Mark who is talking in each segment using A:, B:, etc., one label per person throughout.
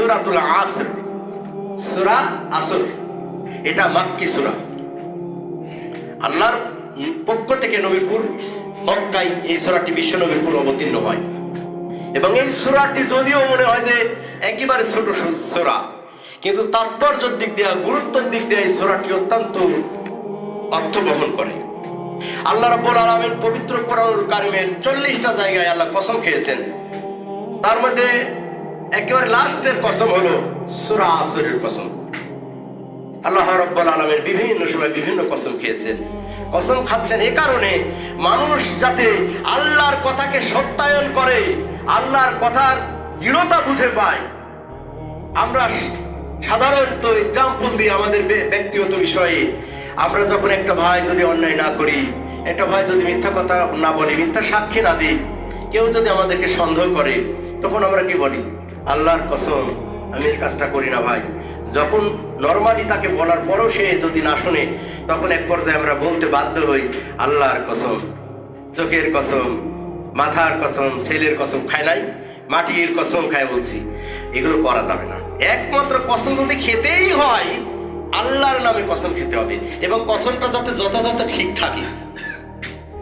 A: সুরাতুল আসর। সুরা আসর। এটা মাক্কি সুরা। আল্লাহর পক্ষ থেকে নবীপুর, মক্কায় এই সুরাটি বিশ্ব নবীপুর অবতীর্ণ হয়। এবং এই সুরাটি যদিও মনে হয় যে একেবারে ছোট সুরা, কিন্তু দিক দিয়ে, গুরুত্বের দিক দিয়ে এই সুরাটি অত্যন্ত অর্থ বহন করে। আল্লাহ রাব্বুল আলামিন পবিত্র কোরআনুল কারিমের চল্লিশটা জায়গায় আল্লাহ কসম খেয়েছেন। তার মধ্যে একেবারে লাস্টের কসম হলো সুরা আসরের কসম। আল্লাহ রব্বুল আলমের বিভিন্ন সময় বিভিন্ন কসম খেয়েছেন। কসম খাচ্ছেন এ কারণে মানুষ যাতে আল্লাহর কথাকে সত্যায়ন করে, আল্লাহর কথার দৃঢ়তা বুঝে পায়। আমরা সাধারণত এক্সাম্পল দিই আমাদের ব্যক্তিগত বিষয়ে আমরা যখন একটা ভাই যদি অন্যায় না করি, একটা ভাই যদি মিথ্যা কথা না বলি, মিথ্যা সাক্ষী না দিই, কেউ যদি আমাদেরকে সন্দেহ করে, তখন আমরা কি বলি? আল্লাহর কসম, আমি এই কাজটা করি না ভাই। যখন নর্মালি তাকে বলার পরও সে যদি না শোনে, তখন এক পর্যায়ে আমরা বলতে বাধ্য হই, আল্লাহর কসম, চোখের কসম, মাথার কসম, ছেলের কসম খায় নাই, মাটির কসম খায় বলছি। এগুলো করা যাবে না। একমাত্র কসম যদি খেতেই হয়, আল্লাহর নামে কসম খেতে হবে এবং কসমটা যাতে যথাযথ ঠিক থাকে।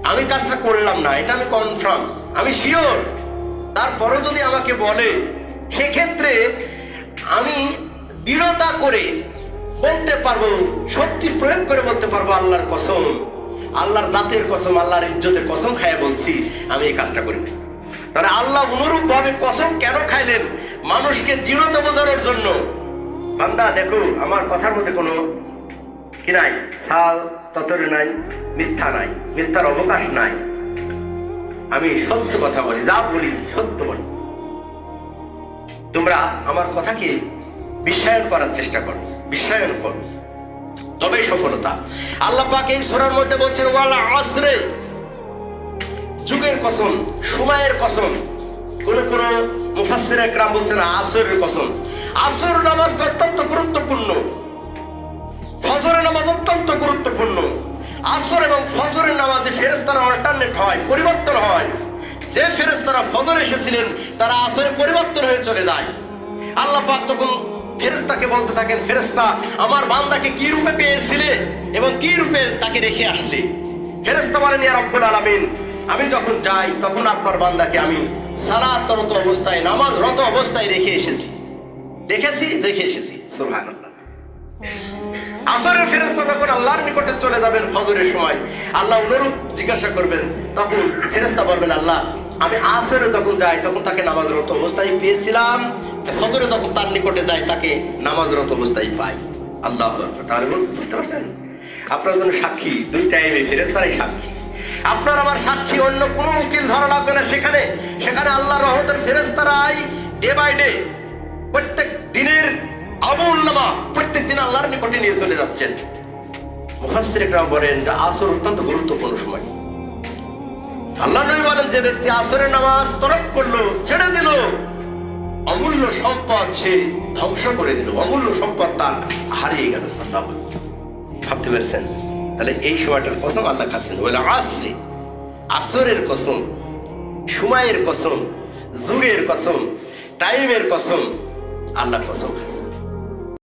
A: আমি কাজটা করলাম না, এটা আমি কনফার্ম আমি শিওর তারপরও যদি আমাকে বলে সেক্ষেত্রে আমি দৃঢ়তা করে বলতে পারব শক্তি প্রয়োগ করে বলতে পারব আল্লাহর কসম, আল্লাহর জাতের কসম, আল্লাহর ইজ্জতের কসম খায় বলছি, আমি এই কাজটা করি। তাহলে আল্লাহ অনুরূপ ভাবে কসম কেন খাইলেন? মানুষকে দৃঢ়তা বোঝানোর জন্য। বান্দা, দেখো, আমার কথার মধ্যে কোনো কি নাই? সাল চতরে নাই, মিথ্যা নাই, মিথ্যার অবকাশ নাই। আমি সত্য কথা বলি, যা বলি সত্য বলি। তোমরা আমার কথাকে বিশ্বায়ন করার চেষ্টা করো, বিশ্বায়ন করো। তবেই সফলতা। আল্লাহ পাক এই সূরার মধ্যে বলছেন, ওয়ালা আসরে। যুগের কসম, সময়ের কসম। কোন কোন মুফাসসির একরাম বলছেন, আসরের কসম। আসর নামাজ অত্যন্ত গুরুত্বপূর্ণ। ফজরের নামাজ অত্যন্ত গুরুত্বপূর্ণ। আসর এবং ফজরের নামাজে ফেরেস্তারা অল্টারনেট হয়, পরিবর্তন হয়। যে ফেরেস্তারা ফজর এসেছিলেন, তারা আসরে পরিবর্তন হয়ে চলে যায়। আল্লাহ পাক তখন ফেরেস্তাকে বলতে থাকেন ফেরেস্তা আমার বান্দাকে কি রূপে পেয়েছিলে এবং কি রূপে তাকে রেখে আসলে? ফেরেস্তা বলেন, ইয়া রব্বুল আলামিন, আমি যখন যাই, তখন আপনার বান্দাকে আমি সালাতরত অবস্থায় নামাজ রত অবস্থায় রেখে এসেছি। দেখেছি, রেখে এসেছি। সুবহানাল্লাহ। আসরের ফেরেস্তা যখন আল্লাহর নিকটে চলে যাবেন ফজরের সময়, আল্লাহ অনুরূপ জিজ্ঞাসা করবেন, তখন ফেরেস্তা বলবেন, আল্লাহ, আমি আসরে যখন যাই, তখন তাকে নামাজরত অবস্থায় পেয়েছিলাম। ফজরে যখন তার নিকটে যাই, তাকে নামাজরত অবস্থায় পাই। আল্লাহ। তাহলে বুঝতে পারছেন? আপনার জন্য সাক্ষী, দুই টাইমে ফেরেস্তারাই সাক্ষী। আপনার আমার সাক্ষী, অন্য কোনো উকিল ধরা লাগবে না সেখানে। সেখানে আল্লাহ রহমতের ফেরেস্তারাই ডে বাই ডে প্রত্যেক দিনের আল্লাহর নিকটে নিয়ে চলে যাচ্ছেন। বলেন যে আসর অত্যন্ত গুরুত্বপূর্ণ সময়। আল্লাহ নবী বলেন, যে ব্যক্তি আসরের নামাজ তরক করল, ছেড়ে দিল, অমূল্য সম্পদ সে ধ্বংস করে দিল, অমূল্য সম্পদ তার হারিয়ে গেল। আল্লাহ ভাবতে পেরেছেন? তাহলে এই সময়টার কসম আল্লাহ খাচ্ছেন। বলে আসরে, আসরের কসম, সময়ের কসম, যুগের কসম, টাইমের কসম আল্লাহ কসম খাচ্ছে